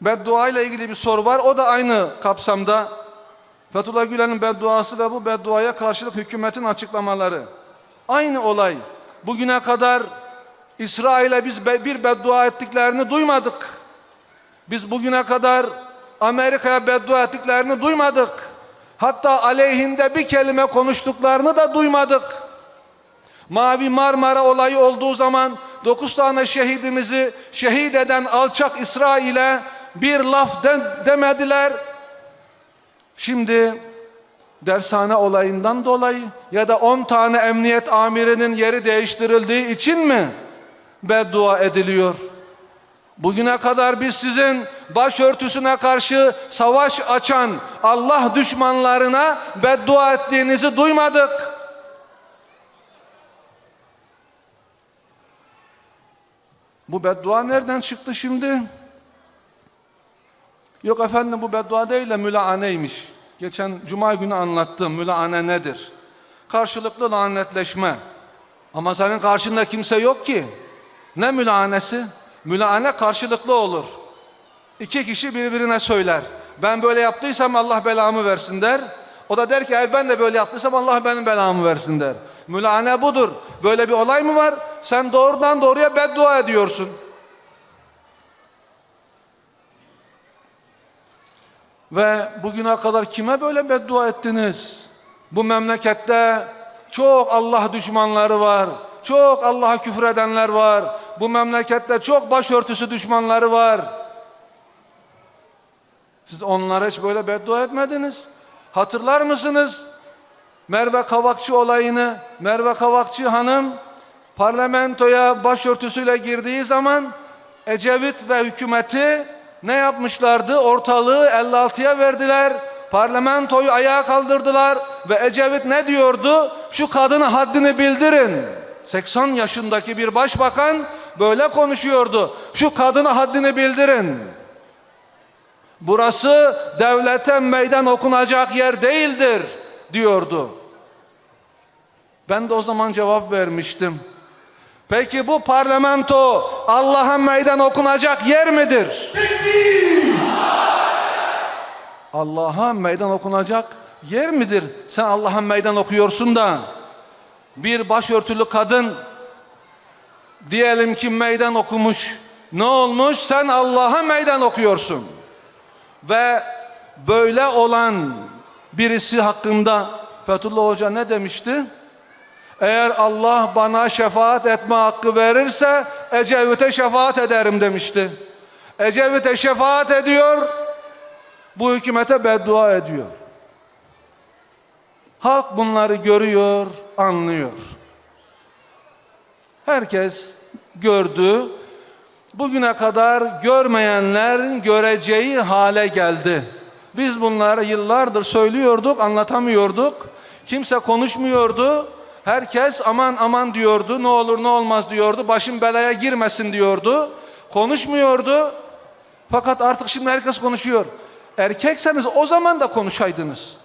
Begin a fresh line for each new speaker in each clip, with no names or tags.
beddua ile ilgili bir soru var. O da aynı kapsamda. Fethullah Gülen'in bedduası ve bu bedduaya karşılık hükümetin açıklamaları. Aynı olay. Bugüne kadar İsrail'e biz bir beddua ettiklerini duymadık. Biz bugüne kadar Amerika'ya beddua ettiklerini duymadık. Hatta aleyhinde bir kelime konuştuklarını da duymadık. Mavi Marmara olayı olduğu zaman 9 tane şehidimizi şehit eden alçak İsrail'e bir laf de- demediler. Şimdi dershane olayından dolayı ya da 10 tane emniyet amirinin yeri değiştirildiği için mi beddua ediliyor? Bugüne kadar biz sizin başörtüsüne karşı savaş açan Allah düşmanlarına beddua ettiğinizi duymadık. Bu beddua nereden çıktı şimdi? Yok efendim bu beddua değil de mülaaneymiş. Geçen cuma günü anlattım. Mülaane nedir? Karşılıklı lanetleşme. Ama senin karşında kimse yok ki. Ne mülaanesi? Mülaane karşılıklı olur. İki kişi birbirine söyler. Ben böyle yaptıysam Allah belamı versin der. O da der ki eğer ben de böyle yaptıysam Allah benim belamı versin der. Mülaane budur. Böyle bir olay mı var? Sen doğrudan doğruya beddua ediyorsun. Ve bugüne kadar kime böyle beddua ettiniz? Bu memlekette çok Allah düşmanları var. Çok Allah'a küfür edenler var. Bu memlekette çok başörtüsü düşmanları var. Siz onlara hiç böyle beddua etmediniz. Hatırlar mısınız? Merve Kavakçı olayını. Merve Kavakçı hanım parlamentoya başörtüsüyle girdiği zaman Ecevit ve hükümeti ne yapmışlardı? Ortalığı 56'ya verdiler. Parlamentoyu ayağa kaldırdılar ve Ecevit ne diyordu? Şu kadına haddini bildirin. 80 yaşındaki bir başbakan böyle konuşuyordu. Şu kadına haddini bildirin. Burası devlete meydan okunacak yer değildir diyordu. Ben de o zaman cevap vermiştim. Peki bu parlamento Allah'a meydan okunacak yer midir? Allah'a meydan okunacak yer midir? Sen Allah'a meydan okuyorsun da bir başörtülü kadın diyelim ki meydan okumuş. Ne olmuş? Sen Allah'a meydan okuyorsun. Ve böyle olan birisi hakkında Fethullah Hoca ne demişti? Eğer Allah bana şefaat etme hakkı verirse Ecevit'e şefaat ederim demişti. Ecevit'e şefaat ediyor, bu hükümete beddua ediyor. Halk bunları görüyor, anlıyor. Herkes gördü. Bugüne kadar görmeyenlerin göreceği hale geldi. Biz bunları yıllardır söylüyorduk, anlatamıyorduk. Kimse konuşmuyordu. Herkes aman aman diyordu. Ne olur ne olmaz diyordu. Başım belaya girmesin diyordu. Konuşmuyordu. Fakat artık şimdi herkes konuşuyor. Erkekseniz o zaman da konuşaydınız.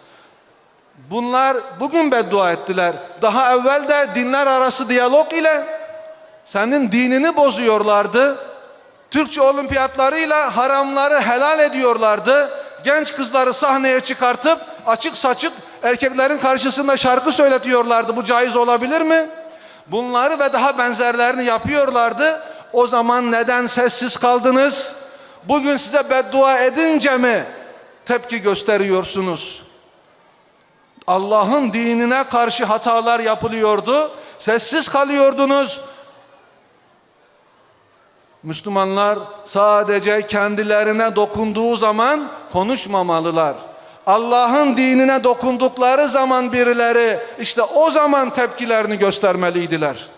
Bunlar bugün beddua ettiler. Daha evvel de dinler arası diyalog ile senin dinini bozuyorlardı. Türkçe olimpiyatlarıyla haramları helal ediyorlardı. Genç kızları sahneye çıkartıp açık saçık erkeklerin karşısında şarkı söyletiyorlardı. Bu caiz olabilir mi? Bunları ve daha benzerlerini yapıyorlardı. O zaman neden sessiz kaldınız? Bugün size beddua edince mi tepki gösteriyorsunuz? Allah'ın dinine karşı hatalar yapılıyordu. Sessiz kalıyordunuz. Müslümanlar sadece kendilerine dokunduğu zaman konuşmamalılar. Allah'ın dinine dokundukları zaman birileri işte o zaman tepkilerini göstermeliydiler.